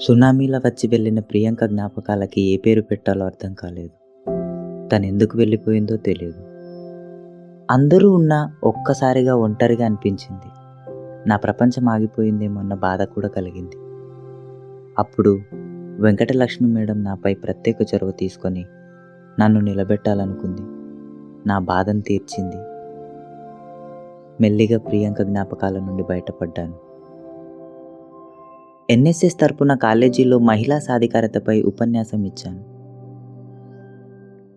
సునామీలా వచ్చి వెళ్ళిన ప్రియాంక జ్ఞాపకాలకి ఏ పేరు పెట్టాలో అర్థం కాలేదు. తను ఎందుకు వెళ్ళిపోయిందో తెలియదు. అందరూ ఉన్నా ఒక్కసారిగా ఒంటరిగా అనిపించింది. నా ప్రపంచం ఆగిపోయిందేమో అన్న బాధ కూడా కలిగింది. అప్పుడు వెంకటలక్ష్మి మేడం నాపై ప్రత్యేక చొరవ తీసుకొని నన్ను నిలబెట్టాలనుకుంది. నా బాధను తీర్చింది. మెల్లిగా ప్రియాంక జ్ఞాపకాల నుండి బయటపడ్డాను. ఎన్ఎస్ఎస్ తరపున కాలేజీలో మహిళా సాధికారతపై ఉపన్యాసం ఇచ్చాను.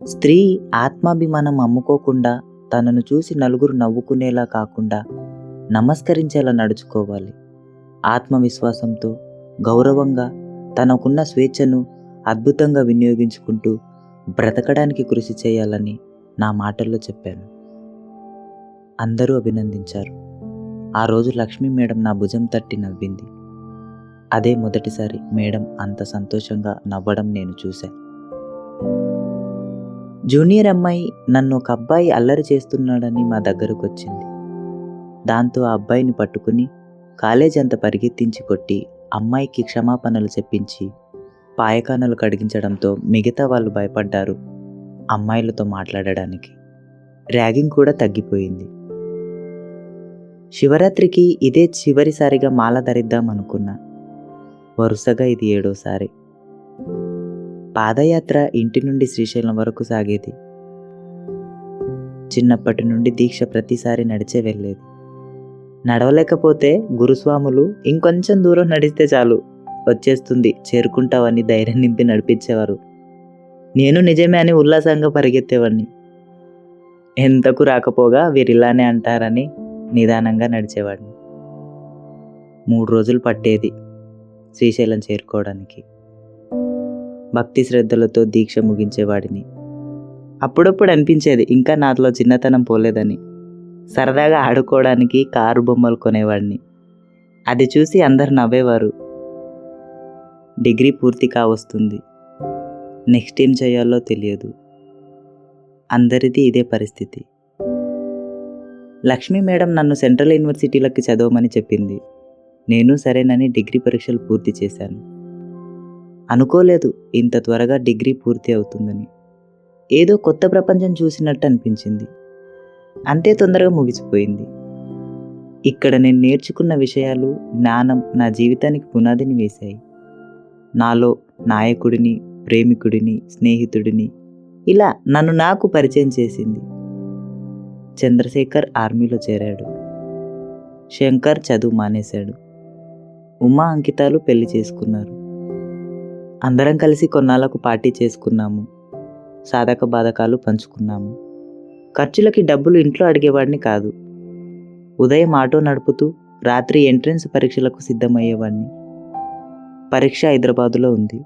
స్త్రీ ఆత్మాభిమానం అమ్ముకోకుండా తనను చూసి నలుగురు నవ్వుకునేలా కాకుండా నమస్కరించేలా నడుచుకోవాలి. ఆత్మవిశ్వాసంతో గౌరవంగా తనకున్న స్వేచ్ఛను అద్భుతంగా వినియోగించుకుంటూ బ్రతకడానికి కృషి చేయాలని నా మాటల్లో చెప్పాను. అందరూ అభినందించారు. ఆ రోజు లక్ష్మీ మేడం నా భుజం తట్టి నవ్వింది. అదే మొదటిసారి మేడం అంత సంతోషంగా నవ్వడం నేను చూశా. జూనియర్ అమ్మాయి నన్ను ఒక అబ్బాయి అల్లరి చేస్తున్నాడని మా దగ్గరకు వచ్చింది దాంతో ఆ అబ్బాయిని పట్టుకుని కాలేజ్ అంత పరిగెత్తించి కొట్టి అమ్మాయికి క్షమాపణలు చెప్పించి పాయకానలు కడిగించడంతో మిగతా వాళ్ళు భయపడ్డారు అమ్మాయిలతో మాట్లాడడానికి. ర్యాగింగ్ కూడా తగ్గిపోయింది. శివరాత్రికి ఇదే చివరిసారిగా మాల ధరిద్దాం అనుకున్నా వరుసగా ఇది ఏడోసారి. పాదయాత్ర ఇంటి నుండి శ్రీశైలం వరకు సాగేది. చిన్నప్పటి నుండి దీక్ష ప్రతిసారి నడిచే వెళ్ళేది. నడవలేకపోతే గురుస్వాములు ఇంకొంచెం దూరం నడిస్తే చాలు. వచ్చేస్తుంది చేరుకుంటావని ధైర్యం నింపి నడిపించేవారు. నేను నిజమే అని ఉల్లాసంగా పరిగెత్తేవాడిని ఎంతకు రాకపోగా వీరిలానే అంటారని నిదానంగా నడిచేవాడిని మూడు రోజులు పట్టేది. శ్రీశైలం చేరుకోవడానికి. భక్తి శ్రద్ధలతో దీక్ష ముగించేవాడిని అప్పుడప్పుడు అనిపించేది ఇంకా నాలో చిన్నతనం పోలేదని. సరదాగా ఆడుకోవడానికి కారు బొమ్మలు కొనేవాడిని. అది చూసి అందరు నవ్వేవారు. డిగ్రీ పూర్తి కావస్తుంది. నెక్స్ట్ ఏం చేయాలో తెలియదు. అందరిది ఇదే పరిస్థితి. లక్ష్మీ మేడం నన్ను సెంట్రల్ యూనివర్సిటీలకి చదవమని చెప్పింది. నేను సరేనని డిగ్రీ పరీక్షలు పూర్తి చేశాను. అనుకోలేదు ఇంత త్వరగా డిగ్రీ పూర్తి అవుతుందని. ఏదో కొత్త ప్రపంచం చూసినట్టు అనిపించింది. అంతే తొందరగా ముగిసిపోయింది. ఇక్కడ నేను నేర్చుకున్న విషయాలు జ్ఞానం నా జీవితానికి పునాదిని వేశాయి. నాలో నాయకుడిని ప్రేమికుడిని స్నేహితుడిని ఇలా నన్ను నాకు పరిచయం చేసింది. చంద్రశేఖర్ ఆర్మీలో చేరాడు. శంకర్ చదువు మానేశాడు. ఉమా అంకితాలు పెళ్ళి చేసుకున్నారు. అందరం కలిసి కొన్నాళ్ళకు పార్టీ చేసుకున్నాము. సాధక బాధకాలు పంచుకున్నాము. ఖర్చులకి డబ్బులు ఇంట్లో అడిగేవాడిని కాదు. ఉదయం ఆటో నడుపుతూ రాత్రి ఎంట్రన్స్ పరీక్షలకు సిద్ధమయ్యేవాడిని. పరీక్ష హైదరాబాదులో ఉంది.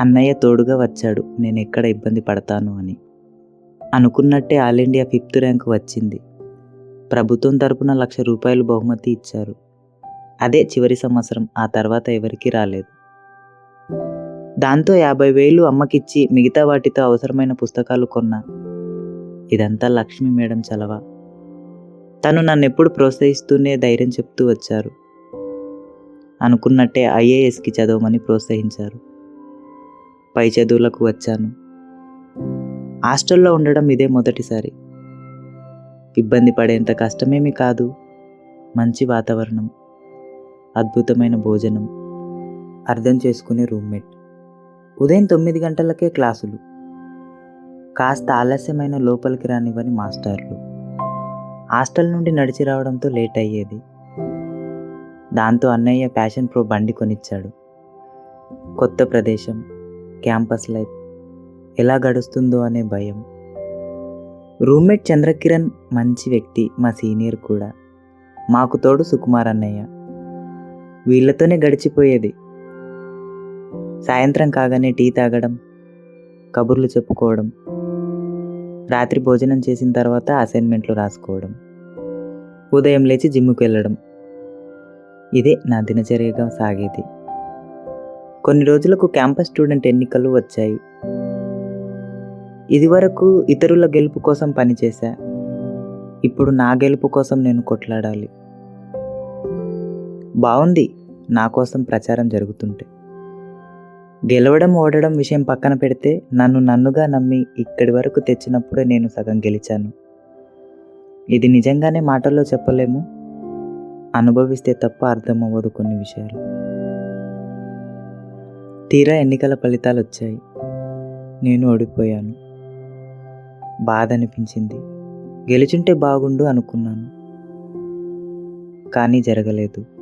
అన్నయ్య తోడుగా వచ్చాడు. నేను ఎక్కడ ఇబ్బంది పడతాను అని. అనుకున్నట్టే ఆల్ ఇండియా ఫిఫ్త్ ర్యాంక్ వచ్చింది. ప్రభుత్వం తరపున లక్ష రూపాయలు బహుమతి ఇచ్చారు. అదే చివరి సంవత్సరం. ఆ తర్వాత ఎవరికీ రాలేదు. దాంతో యాభై వేలు అమ్మకిచ్చి మిగతా వాటితో అవసరమైన పుస్తకాలు కొన్నా. ఇదంతా లక్ష్మీ మేడం చలవ. తను నన్ను ఎప్పుడు ప్రోత్సహిస్తూనే ధైర్యం చెప్తూ వచ్చారు. అనుకున్నట్టే ఐఏఎస్కి చదవమని ప్రోత్సహించారు. పై చదువులకు వచ్చాను. హాస్టల్లో ఉండడం ఇదే మొదటిసారి. ఇబ్బంది పడేంత కష్టమేమి కాదు. మంచి వాతావరణం. అద్భుతమైన భోజనం. అర్థం చేసుకునే రూమ్మేట్. ఉదయం తొమ్మిది గంటలకే క్లాసులు. కాస్త ఆలస్యమైన లోపలికి రానివ్వని మాస్టర్లు. హాస్టల్ నుండి నడిచి రావడంతో లేట్ అయ్యేది. దాంతో అన్నయ్య ప్యాషన్ ప్రో బండి కొనిచ్చాడు. కొత్త ప్రదేశం క్యాంపస్ లైఫ్. ఎలా గడుస్తుందో అనే భయం. రూమ్మేట్ చంద్రకిరణ్ మంచి వ్యక్తి మా సీనియర్ కూడా. మాకు తోడు సుకుమార్ అన్నయ్య. వీళ్ళతోనే గడిచిపోయేది. సాయంత్రం కాగానే టీ తాగడం కబుర్లు చెప్పుకోవడం రాత్రి భోజనం చేసిన తర్వాత అసైన్మెంట్లు రాసుకోవడం ఉదయం లేచి జిమ్ముకు వెళ్ళడం. ఇదే నా దినచర్యగా సాగేది. కొన్ని రోజులకు క్యాంపస్ స్టూడెంట్ ఎన్నికలు వచ్చాయి. ఇదివరకు ఇతరుల గెలుపు కోసం పనిచేశా. ఇప్పుడు నా గెలుపు కోసం నేను కొట్లాడాలి. బాగుంది నా కోసం ప్రచారం జరుగుతుంటే. గెలవడం ఓడడం విషయం పక్కన పెడితే నన్ను నన్నుగా నమ్మి ఇక్కడి వరకు తెచ్చినప్పుడే నేను సగం గెలిచాను. ఇది నిజంగానే మాటల్లో చెప్పలేము. అనుభవిస్తే తప్ప అర్థం అవ్వదు కొన్ని విషయాలు. తీరా ఎన్నికల ఫలితాలు వచ్చాయి. నేను ఓడిపోయాను. బాధ అనిపించింది. గెలుచుంటే బాగుండు అనుకున్నాను. కానీ జరగలేదు.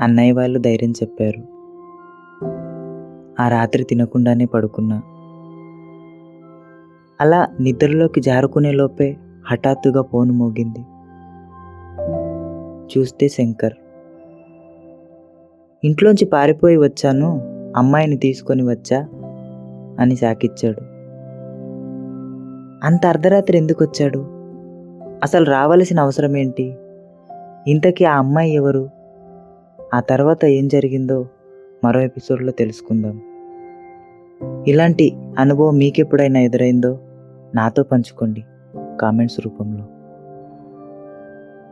అన్నయ్య వాళ్ళు ధైర్యం చెప్పారు. ఆ రాత్రి తినకుండానే పడుకున్నా. అలా నిద్రలోకి జారుకునే లోపే హఠాత్తుగా ఫోన్ మోగింది. చూస్తే శంకర్. ఇంట్లోంచి పారిపోయి వచ్చాను అమ్మాయిని తీసుకొని వచ్చా? అని సాకిచ్చాడు. అంత అర్ధరాత్రి ఎందుకు వచ్చాడు? అసలు రావలసిన అవసరం ఏంటి ఇంతకీ ఆ అమ్మాయి ఎవరు? ఆ తర్వాత ఏం జరిగిందో మరో ఎపిసోడ్లో తెలుసుకుందాం. ఇలాంటి అనుభవం మీకెప్పుడైనా ఎదురైందో నాతో పంచుకోండి కామెంట్స్ రూపంలో.